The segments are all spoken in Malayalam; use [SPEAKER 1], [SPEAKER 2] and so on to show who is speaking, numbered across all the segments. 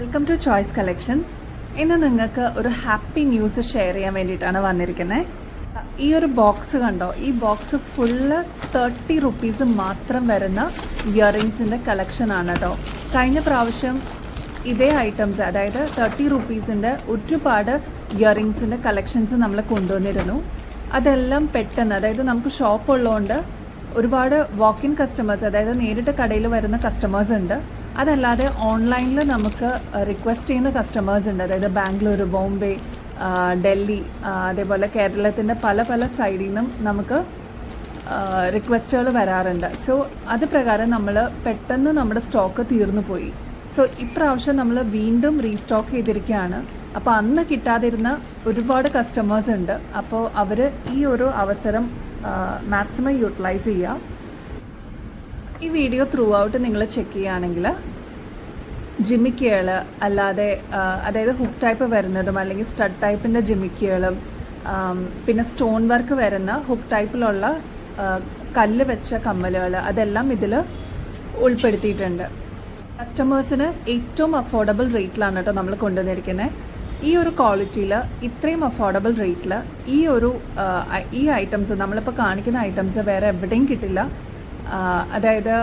[SPEAKER 1] വെൽക്കം ടു ചോയ്സ് കളക്ഷൻസ് ഇന്ന് നിങ്ങൾക്ക് ഒരു ഹാപ്പി ന്യൂസ് ഷെയർ ചെയ്യാൻ വേണ്ടിയിട്ടാണ് വന്നിരിക്കുന്നത്. ഈ ഒരു ബോക്സ് കണ്ടോ? ഈ ബോക്സ് ഫുള്ള് തേർട്ടി റുപ്പീസ് മാത്രം വരുന്ന ഇയറിങ്സിന്റെ കളക്ഷൻ ആണ് കേട്ടോ കഴിഞ്ഞ പ്രാവശ്യം ഇതേ ഐറ്റംസ് അതായത് തേർട്ടി റുപ്പീസിന്റെ ഒരുപാട് ഇയറിങ്സിന്റെ കളക്ഷൻസ് നമ്മൾ കൊണ്ടുവന്നിരുന്നു. അതെല്ലാം പെട്ടെന്ന് അതായത് നമുക്ക് ഷോപ്പ് ഉള്ളതുകൊണ്ട് ഒരുപാട് വാക്കിൻ കസ്റ്റമേഴ്സ് അതായത് നേരിട്ട് കടയിൽ വരുന്ന കസ്റ്റമേഴ്സ് ഉണ്ട്. അതല്ലാതെ ഓൺലൈനിൽ നമുക്ക് റിക്വസ്റ്റ് ചെയ്യുന്ന കസ്റ്റമേഴ്സ് ഉണ്ട്. അതായത് ബാംഗ്ലൂർ ബോംബെ ഡൽഹി അതേപോലെ കേരളത്തിന്റെ പല പല സൈഡിൽ നിന്നും നമുക്ക് റിക്വസ്റ്റുകൾ വരാറുണ്ട്. സോ അത് പ്രകാരം നമ്മൾ പെട്ടെന്ന് നമ്മുടെ സ്റ്റോക്ക് തീർന്നു പോയി. സോ ഇപ്രാവശ്യം നമ്മൾ വീണ്ടും റീസ്റ്റോക്ക് ചെയ്തിരിക്കുകയാണ്. അപ്പോൾ അന്ന് കിട്ടാതിരുന്ന ഒരുപാട് കസ്റ്റമേഴ്സ് ഉണ്ട്. അപ്പോൾ അവർ ഈ ഒരു അവസരം മാക്സിമം യൂട്ടിലൈസ് ചെയ്യുക. ഈ വീഡിയോ ത്രൂ ഔട്ട് നിങ്ങൾ ചെക്ക് ചെയ്യുകയാണെങ്കിൽ ജിമിക്കുകൾ അല്ലാതെ അതായത് ഹുക്ക് ടൈപ്പ് വരുന്നതും അല്ലെങ്കിൽ സ്റ്റഡ് ടൈപ്പിന്റെ ജിമിക്കുകളും പിന്നെ സ്റ്റോൺ വർക്ക് വരുന്ന ഹുക്ക് ടൈപ്പിലുള്ള കല്ല് വെച്ച കമ്മലുകൾ അതെല്ലാം ഇതിൽ ഉൾപ്പെടുത്തിയിട്ടുണ്ട്. കസ്റ്റമേഴ്സിന് ഏറ്റവും അഫോർഡബിൾ റേറ്റിലാണ് കേട്ടോ നമ്മൾ കൊണ്ടുവന്നിരിക്കുന്നത് ഈ ഒരു ക്വാളിറ്റിയിൽ ഇത്രയും അഫോർഡബിൾ റേറ്റിൽ ഈ ഒരു ഈ ഐറ്റംസ് നമ്മളിപ്പോൾ കാണിക്കുന്ന ഐറ്റംസ് വേറെ എവിടെയും കിട്ടില്ല. അതായത്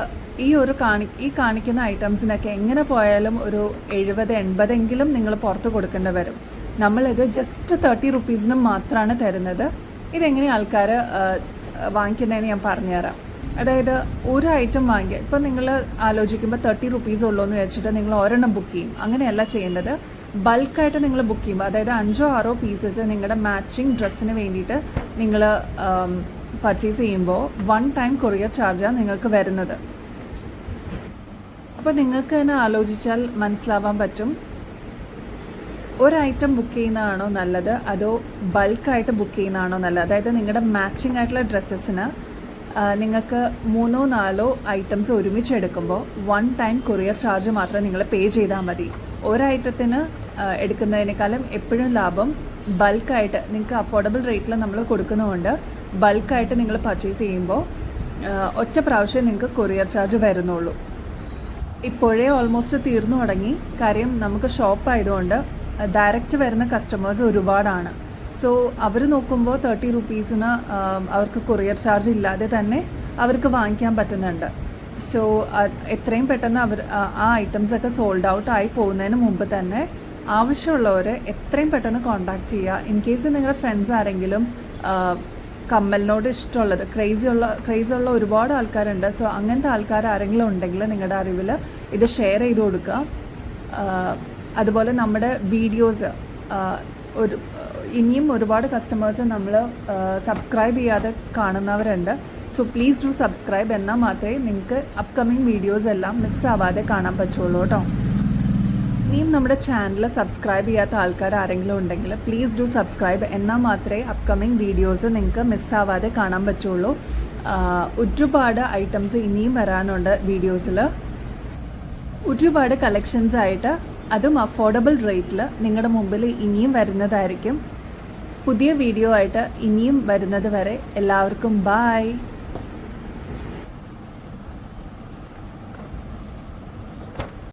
[SPEAKER 1] ഈ ഒരു കാണി ഈ കാണിക്കുന്ന ഐറ്റംസിനൊക്കെ എങ്ങനെ പോയാലും ഒരു എഴുപത് എൺപതെങ്കിലും നിങ്ങൾ പുറത്ത് കൊടുക്കേണ്ടി വരും. നമ്മളിത് ജസ്റ്റ് തേർട്ടി റുപ്പീസിനും മാത്രമാണ് തരുന്നത്. ഇതെങ്ങനെ ആൾക്കാർ വാങ്ങിക്കുന്നതെന്ന് ഞാൻ പറഞ്ഞുതരാം. അതായത് ഒരു ഐറ്റം വാങ്ങിയ ഇപ്പം നിങ്ങൾ ആലോചിക്കുമ്പോൾ തേർട്ടി റുപ്പീസ് ഉള്ളൂ എന്ന് വെച്ചിട്ട് നിങ്ങൾ ഒരെണ്ണം ബുക്ക് ചെയ്യും. അങ്ങനെയല്ല ചെയ്യേണ്ടത്. ബൾക്കായിട്ട് നിങ്ങൾ ബുക്ക് ചെയ്യുമ്പോൾ അതായത് അഞ്ചോ ആറോ പീസസ് നിങ്ങളുടെ മാച്ചിങ് ഡ്രസ്സിന് വേണ്ടിയിട്ട് നിങ്ങൾ പർച്ചേസ് ചെയ്യുമ്പോൾ വൺ ടൈം കൊറിയർ ചാർജാണ് നിങ്ങൾക്ക് വരുന്നത്. അപ്പോൾ നിങ്ങൾക്ക് തന്നെ ആലോചിച്ചാൽ മനസ്സിലാവാൻ പറ്റും. ഒരു ഐറ്റം ബുക്ക് ചെയ്യുന്നതാണോ നല്ലത്? അതോ ബൾക്കായിട്ട് ബുക്ക് ചെയ്യുന്നതാണോ നല്ലത്? അതായത് നിങ്ങളുടെ മാച്ചിങ് ആയിട്ടുള്ള ഡ്രസ്സസിന് നിങ്ങൾക്ക് മൂന്നോ നാലോ ഐറ്റംസ് ഒരുമിച്ച് എടുക്കുമ്പോൾ വൺ ടൈം കൊറിയർ ചാർജ് മാത്രം നിങ്ങൾ പേ ചെയ്താൽ മതി. ഒരു ഐറ്റത്തിന് എടുക്കുന്നതിനേക്കാളും എപ്പോഴും ലാഭം ബൾക്കായിട്ട് നിങ്ങൾക്ക് അഫോർഡബിൾ റേറ്റിൽ നമ്മൾ കൊടുക്കുന്നതുകൊണ്ട് ബൾക്കായിട്ട് നിങ്ങൾ പർച്ചേസ് ചെയ്യുമ്പോൾ ഒറ്റ പ്രാവശ്യം നിങ്ങൾക്ക് കൊറിയർ ചാർജ് വരുന്നുള്ളൂ. ഇപ്പോഴേ ഓൾമോസ്റ്റ് തീർന്നു തുടങ്ങി. കാര്യം നമുക്ക് ഷോപ്പ് ആയതുകൊണ്ട് ഡയറക്റ്റ് വരുന്ന കസ്റ്റമേഴ്സ് ഒരുപാടാണ്. സോ അവർ നോക്കുമ്പോൾ തേർട്ടി റുപ്പീസിന് അവർക്ക് കൊറിയർ ചാർജ് ഇല്ലാതെ തന്നെ അവർക്ക് വാങ്ങിക്കാൻ പറ്റുന്നുണ്ട്. സോ എത്രയും പെട്ടെന്ന് അവർ ആ- ഐറ്റംസൊക്കെ സോൾഡ് ഔട്ട് ആയി പോകുന്നതിന് മുമ്പ് തന്നെ ആവശ്യമുള്ളവർ എത്രയും പെട്ടെന്ന് കോൺടാക്ട് ചെയ്യുക. ഇൻ കേസ് നിങ്ങളുടെ ഫ്രണ്ട്സ് ആരെങ്കിലും കമ്മലിനോട് ഇഷ്ടമുള്ളത് ക്രേസി ഉള്ള ക്രേസ് ഉള്ള ഒരുപാട് ആൾക്കാരുണ്ട്. സോ അങ്ങനത്തെ ആൾക്കാർ ആരെങ്കിലും ഉണ്ടെങ്കിൽ നിങ്ങളുടെ അറിവിൽ ഇത് ഷെയർ ചെയ്ത് കൊടുക്കുക. അതുപോലെ നമ്മുടെ വീഡിയോസ് ഒരു ഇനിയും ഒരുപാട് കസ്റ്റമേഴ്സ് നമ്മൾ സബ്സ്ക്രൈബ് ചെയ്യാതെ കാണുന്നവരുണ്ട്. സോ പ്ലീസ് ഡു സബ്സ്ക്രൈബ് എന്നാൽ മാത്രമേ നിങ്ങൾക്ക് അപ്കമിങ് വീഡിയോസ് എല്ലാം മിസ്സാവാതെ കാണാൻ പറ്റുള്ളൂ കേട്ടോ. ഇനിയും നമ്മുടെ ചാനൽ സബ്സ്ക്രൈബ് ചെയ്യാത്ത ആൾക്കാർ ആരെങ്കിലും ഉണ്ടെങ്കിൽ പ്ലീസ് ഡു സബ്സ്ക്രൈബ് എന്നാൽ മാത്രമേ അപ്കമിങ് വീഡിയോസ് നിങ്ങൾക്ക് മിസ്സാവാതെ കാണാൻ പറ്റുള്ളൂ. ഒരുപാട് ഐറ്റംസ് ഇനിയും വരാനുണ്ട് വീഡിയോസിൽ ഒരുപാട് കളക്ഷൻസ് ആയിട്ട് അതും അഫോർഡബിൾ റേറ്റിൽ നിങ്ങളുടെ മുമ്പിൽ ഇനിയും വരുന്നതായിരിക്കും. പുതിയ വീഡിയോ ആയിട്ട് ഇനിയും വരുന്നത് വരെ എല്ലാവർക്കും ബായ്